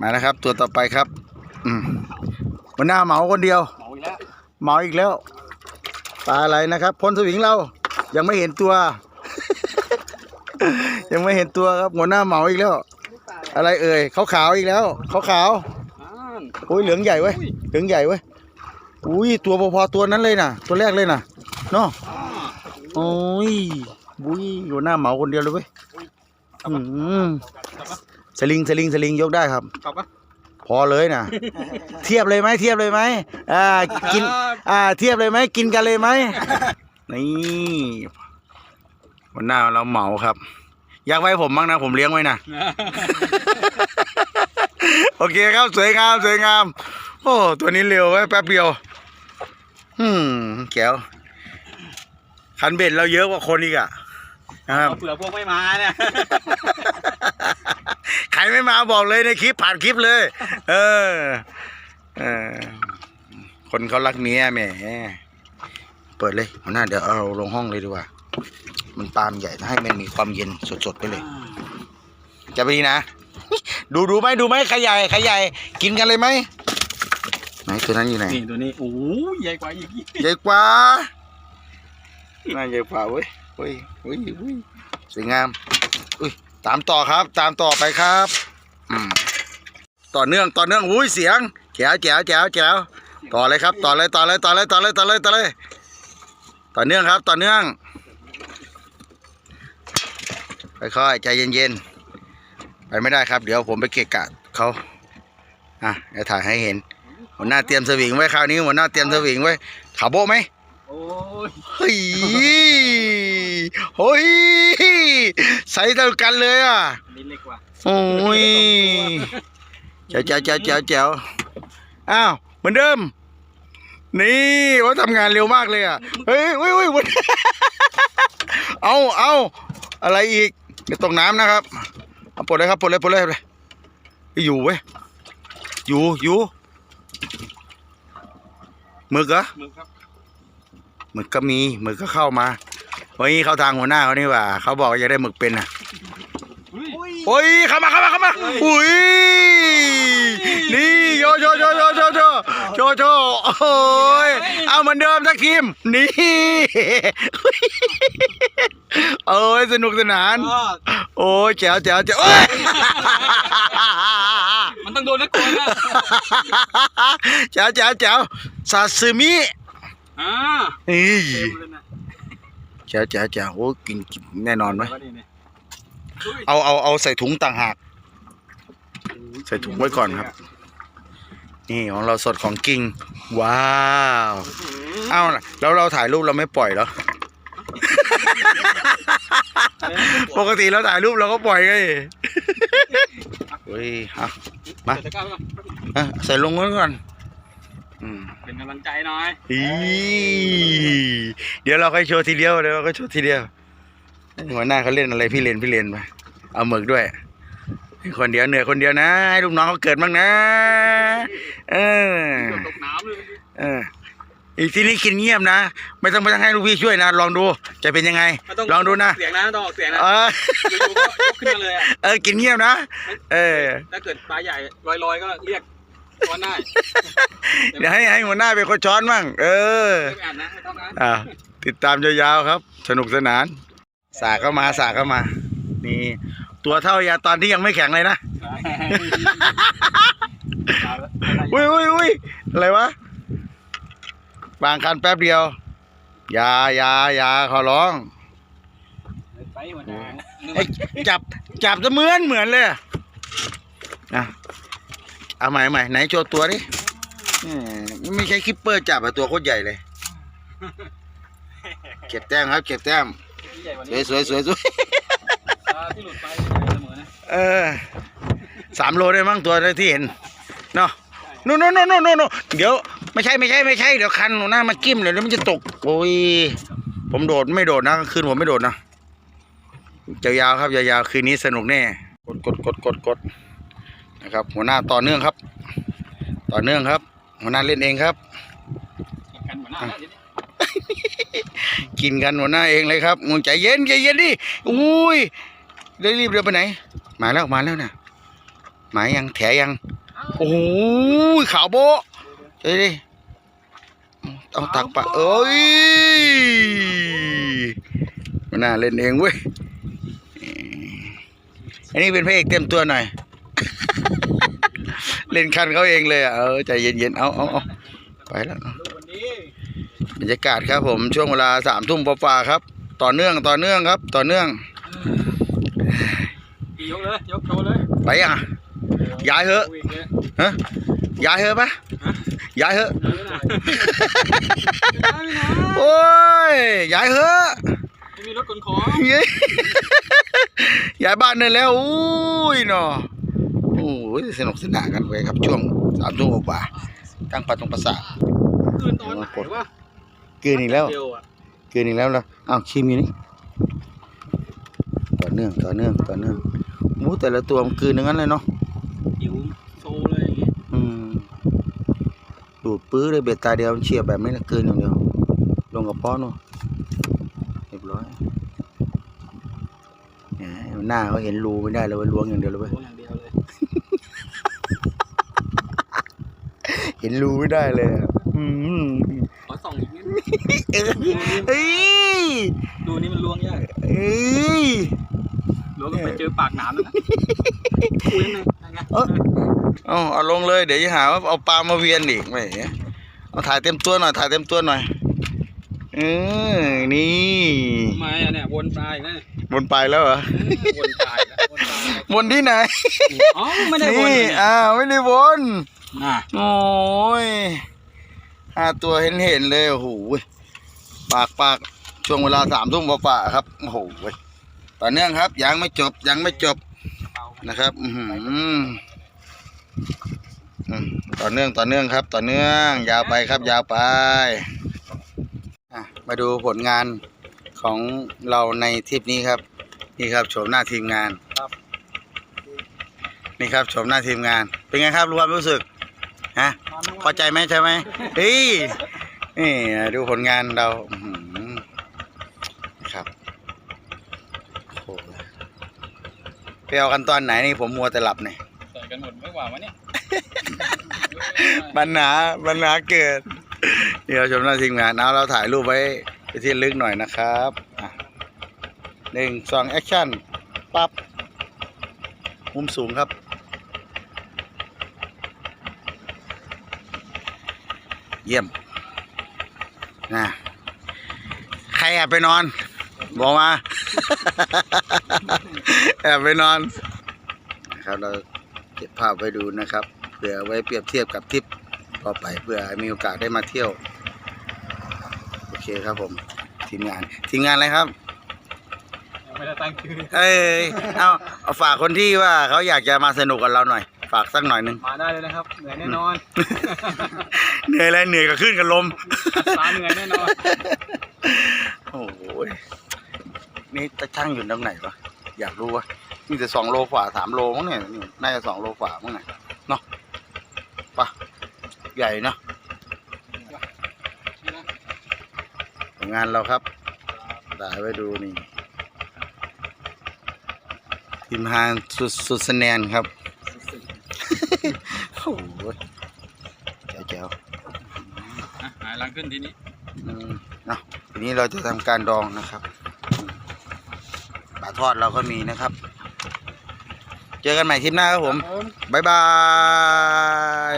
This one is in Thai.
มาแล้วครับ ตัวต่อไปครับ อืมหัวหน้าเหมาคนเดียวเมาอีกแล้วเหมาอีกแล้วปลาอะไรนะครับพลสวิงเรา ยังไม่เห็นตัว ยังไม่เห็นตัวครับหัวหน้าเหมาอีกแล้ว อะไรเอ่ยขาวขาวๆอีกแล้วขาวขาวอ่านๆโอ้ยเหลืองใหญ่เว้ยเหลืองใหญ่เว้ยอุ้ยตัวพอๆตัวนั้นเลยนะตัวแรกเลยนะเนาะอ่าโอ้ยบุ้ยหัวหน้าเหมาคนเดียวเลยเว้ยอืมกลับปะ สลิงสลิงสลิงยกได้ครับกลับปะพอเลยนะ เทียบเลยไหมเทียบเลยไหมอ่ากินอ่าเทียบเลยไหมกินกันเลยไหมนี่วันหน้าเราเหมาครับ อยากไว้ผมบ้างนะผมเลี้ยงไว้นะโอเคครับสวยงามสวยงาม โอ้ตัวนี้เร็วไว้ยแป๊บเดียวอืมแก้วคันเบ็ดเราเยอะกว่าคนอีกอะนะครับเอาเผื่อพวกไม่มาเนี่ย ใครไม่มาบอกเลยในคลิปผ่านคลิปเลย เออ เออ คนเขารักเมียแหมเปิดเลยหัวหน้าเดี๋ยวเอาลงห้องเลยดีกว่า มันปาล์มใหญ่นะให้มันมีความเย็นสดๆไปเลย จะไปดีนะ ดูดูไหมดูไหมใครใหญ่ใครใหญ่ กินกันเลยไหมไหนตัวนั้นอยู่ไหนนี่ตัวนี้โอ้ยใหญ่กว่าอีกใหญ่กว่าน่าใหญ่กว่าเว้ยเว้ยเว้ยเว้ยสวยงามอุ้ย ตามต่อครับ ตามต่อไปครับอืมต่อเนื่องต่อเนื่องอุ้ยเสียงแจ๋วแจ๋วแจ๋วแจ๋วต่อเลยครับ ต่อเลยต่อเลยต่อเลยต่อเลยต่อเลยต่อเลยต่อเนื่องครับ ต่อเนื่องค่อยๆใจเย็นๆไปไม่ได้ครับ เดี๋ยวผมไปเกะกะเขาอะเดี๋ยวถ่ายให้เห็นหัวหน้าเตรียมสวิงไว้คราวนี้หัวหน้าเตรียมสวิงไว้ขาโบะไหมโอ้ย เฮ้ยเฮ้ยใส่เท่ากันเลยอะนี่เล็กกว่าโอ้ยเจ๋วเจ๋วเจ๋วเจ๋วเจ๋วอ้าวเหมือนเดิม นี่ว่าทำงานเร็วมากเลยอะเฮ้ยเฮ้ยเฮ้ยวันเอาเอาอะไรอีกอย่าตกน้ำนะครับเอาปลดเลยครับปลดเลยปลดเลยปลดเลยอยู่เว้ยอยู่อยู่หมึกเหรอมึงครับหมึกก็มีหมึกก็เข้ามา เฮ้ยเข้าทางหัวหน้าเขานี่หว่า เขาบอกว่าจะได้หมึกเป็นอะอุ้ยโอ้ยเข้ามาเข้ามาเข้ามาอุ้ยนี่โยโยโยโยโยโยโยโยโอ้ยเอาเหมือนเดิมทักทีมนี่โอ้ยสนุกสนานก็โอ้ยแจ๋วแจ๋วแจ๋วเอ้ยมันต้องโดนนักกวนนะแจ๋วแจ๋วแจ๋วซาซิมิอ่านี่เต็มเลยนะแจ๋วแจ๋วแจ๋วโอ้ยกินกินแน่นอนไหมว่านี่เนี่ยเอาเอาเอาใส่ถุงต่างหาก ใส่ถุงไว้ก่อนครับ นี่ของเราสดของจริงว้าวเอ้าล่ะแล้วเราถ่ายรูปเราไม่ปล่อยเหรอปกติเราถ่ายรูปเราก็ปล่อยไงเฮ้ยเอามาเดี๋ยวจะก้าวไปก่อนอะใส่ลงไว้ก่อนอืม เป็นกำลังใจหน่อยอีเดี๋ยวเราค่อยโชว์ทีเดียวเดี๋ยวเราก็โชว์ทีเดียวหัวหน้าเขาเล่นอะไรพี่เล่นพี่เล่นไปเอาหมึกด้วย คนเดียวเหนื่อยคนเดียวนะให้ลูกน้องเขาเกิดบ้างนะ เออเกือบตกน้ำเลยเอออีกทีนี้กินเงียบนะ ไม่ต้องไม่ต้องให้ลูกพี่ช่วยนะ ลองดูจะเป็นยังไงไม่ต้ลองดูนะเสียงนะต้องออกเสียงนะเอออยู่ๆก็ยกขึ้นมาเลยอะเออกินเงียบนะ เออถ้าเกิดปลาใหญ่ลอยๆก็เรียก ก้อนได้เดี๋ยวให้ให้หัวหน้าเป็นคนช้อนมั่งเออไม่อ่านนะไม่ต้องนะอ่าติดตามยาวๆครับ สนุกสนาน สากเข้ามาสากเข้ามา นี่ ตัวเท่ายาตอนที่ยังไม่แข็งเลยนะอุ้ยอุ้ยอุ้ยอะไรวะบางคันแป๊บเดียวอยาอยาอยาขอร้องไปหัวหน้าไอ้จับจับจะเหมือนเหมือนเลยอะอะ เอาใหม่เอาใหม่ไหนโชว์ตัวดิอืมไม่ใช่คิปเปอร์จับอะตัวโคตรใหญ่เลยเก็บแต้มครับเก็บแต้มใหญ่กว่าสนี้วยสวยสวยสวยปลาที่หลุดไปเสมอนะเออสามโลได้มั้งตัวที่เห็นเนาะโน่นโน่นโน่นโน่นโน่นเดี๋ยวไม่ใช่ไม่ใช่ไม่ใช่เดี๋ยวคันหน้ามากิ้มเดี๋ยวมันจะตกโอ้ยผมโดดไม่โดดนะกลางคืนผมไม่โดดนะยาวๆครับยาวๆคืนนี้สนุกแน่กดกดกดกดกด นะครับ หัวหน้าต่อเนื่องครับ ต่อเนื่องครับ หัวหน้าเล่นเองครับกันหัวหน้าแล้วทีนี้กินกันหัวหน้าเองเลยครับมึงใจเย็นใจเย็นดิอุ้ยได้รีบเดินไปไหน มาแล้วมาแล้วนะหมายยังแถยังโอ้โหขาวโบะเฮ้ยดิเอาตักปะเอ้ยไม่น่าเล่นเองเว้ยอันนี้เป็นพระเอกเต็มตัวหน่อย เล่นคันเขาเองเลยอะเออใจเย็นๆเอาเอาเอาไปแล้วลูกวันนี้บรรยากาศครับผมช่วงเวลาสามทุ่มฝ่าๆครับ ต่อเนื่องต่อเนื่องครับ ต่อเนื่องยกเลยยกโชว์เลยไปยังอะย้ายเถอะอีกเลยฮะย้ายเหอะปะย้ายเหอะเออนะไม่ได้โอ้ยย้ายเหอะไม่มีรถขนของเย้ยย้ายบ้านได้แล้วอุ้ยเนาะโอ้ย สนุกสนานกันไปครับช่วงสามทุ่มกว่าๆตั้งปาตรงประสาทคืนตอนไหนวะเกินอีกแล้ว เดียวอะเกินอีกแล้วเหรออ้าวชิมอยู่นี่ต่อเนื่องต่อเนื่องต่อเนื่องหมูแต่ละตัวมันกลืนอย่างนั้นเลยเนาะหิวโชว์เลยอย่างงี้อืมดูดปื้อเลยเบ็ดตาเดียวมันเฉียบแบบไม่ละเกินอย่างเดียวลงกับพ่อนู่นเรียบร้อยแหมหน้าเขาเห็นรูไม่ได้เลยเว้ยล้วงอย่างเดียวเลยเว้ยโชว์อย่างเดียวเลย เห็นรูไม่ได้เลยอะอืมขอส่องอีกนิดเออเฮ้ยดูนี่มันล้วงยากเอ้ย ล้วงไปเจอปากหนามแล้วนะคุยยังไงยังไงเอ้ยเอาเอาลงเลย เดี๋ยวจะหาว่าเอาปลามาเวียนอีกไม่เอาถ่ายเต็มตัวหน่อยถ่ายเต็มตัวหน่อยเออนี่ทำไมอะเนี่ยวนปลายอีกแล้วเนี่ยบนไปแล้วเหรอวนปลายแล้ววนปลายแล้วบนที่ไหนอ๋อไม่ได้วนนี่เลยเนี่ย อ้าวไม่ได้บน อะโอ้ยห้าตัวเห็นเห็นๆเลยโอ้โหปากปากช่วงเวลาสามทุ่มฝ่าๆครับโอ้โหต่อเนื่องครับ ยังไม่จบยังไม่จบนะครับอือหืออืมต่อเนื่องต่อเนื่องครับ ต่อเนื่อง ยาวไปครับ ยาวไปอะมาดูผลงานของเราในทริปนี้ครับ นี่ครับโฉมหน้าทีมงานครับนี่ครับโฉมหน้าทีมงาน เป็นไงครับรู้ความรู้สึก ฮะพอใจไหมใช่ไหมเฮ้ยนี่ดูผลงานเราอื้อหือครับโอ้โหไปเอากันตอนไหนนี่ผมมัวแต่หลับเนี่ยใส่กันหมดไม่หวาวะเนี่ยปัญหาปัญหาเกิดเดี๋ยวชมหน้าทีมงานเอาเราถ่ายรูปไว้ไปที่ลึกหน่อยนะครับอะหนึ่งสองแอคชั่นปั๊บมุมสูงครับ เยี่ยมนะใครแอบไปนอน บอกมา แอบไปนอนนะครับเราเก็บภาพไว้ดูนะครับเผื่อไว้เปรียบเทียบกับทริปต่อไปเพื่อมีโอกาสได้มาเที่ยว โอเคครับผมทีมงาน ทีมงานอะไรครับยังไม่ได้ตั้งชื่อเอ้ยเอาเอาฝากคนที่ว่าเขาอยากจะมาสนุกกับเราหน่อย ฝากสักหน่อยหนึ่งมาได้เลยนะครับเหนื่อยแน่นอน เหนื่อยอะไรเหนื่อยกับขึ้นกับลมตาเหนื่อยแน่นอนโอ้โหนี่ตะช่างอยู่ตรงไหนวะอยากรู้วะมีแต่สองโลฝ่าสามโลมั้งเนี่ยนี่น่าจะสองโลฝ่ามั้งเนี่ยเนาะปะใหญ่เนาะผลงานเราครับถ่ายไว้ดูนี่ทีมฮานสุดสุดสแนนครับ โอ้โหแจ๋วอะ หายหลังขึ้นทีนี้ๆอืมเนาะทีนี้เราจะทำการดองนะครับปลาทอดเราก็มีนะครับ เจอกันใหม่ทริปหน้าครับผม บ๊ายบาย